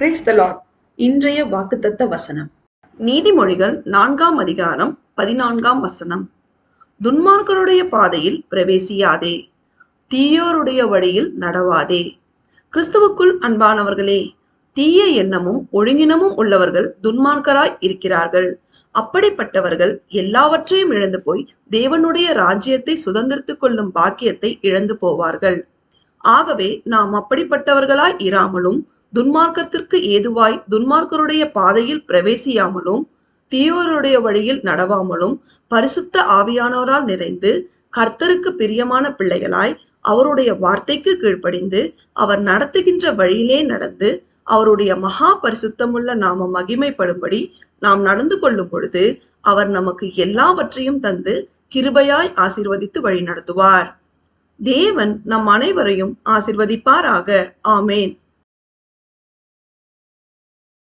Brace த Lord. இன்றைய வாக்குத்தத்த வசனம். நீதிமொழிகள் நான்காம் அதிகாரம் பதினான்காம் வசனம். துன்மார்க்கருடைய பாதையில் பிரவேசியாதே. தீயோருடைய வழியில் நடவாதே. கிறிஸ்துவுக்குள் அன்பானவர்களே தீய எண்ணமும் ஒழுங்கினமும் உள்ளவர்கள் துன்மார்க்கராய் இருக்கிறார்கள். அப்படிப்பட்டவர்கள் எல்லாவற்றையும் இழந்து போய் தேவனுடைய ராஜ்யத்தை சுதந்திரித்துக் கொள்ளும் பாக்கியத்தை இழந்து போவார்கள். ஆகவே நாம் அப்படிப்பட்டவர்களாய் இராமலும் துன்மார்க்கத்திற்கு ஏதுவாய் துன்மார்க்கருடைய பாதையில் பிரவேசியாமலும் தீயோருடைய வழியில் நடவாமலும் பரிசுத்த ஆவியானவரால் நிறைந்து கர்த்தருக்கு பிரியமான பிள்ளைகளாய் அவருடைய வார்த்தைக்கு கீழ்ப்படிந்து அவர் நடத்துகின்ற வழியிலே நடந்து அவருடைய மகா பரிசுத்தமுள்ள நாம மகிமைப்படும்படி நாம் நடந்து கொள்ளும் பொழுது அவர் நமக்கு எல்லாவற்றையும் தந்து கிருபையாய் ஆசிர்வதித்து வழி நடத்துவார் தேவன் நம் அனைவரையும் ஆசிர்வதிப்பாராக. ஆமேன்.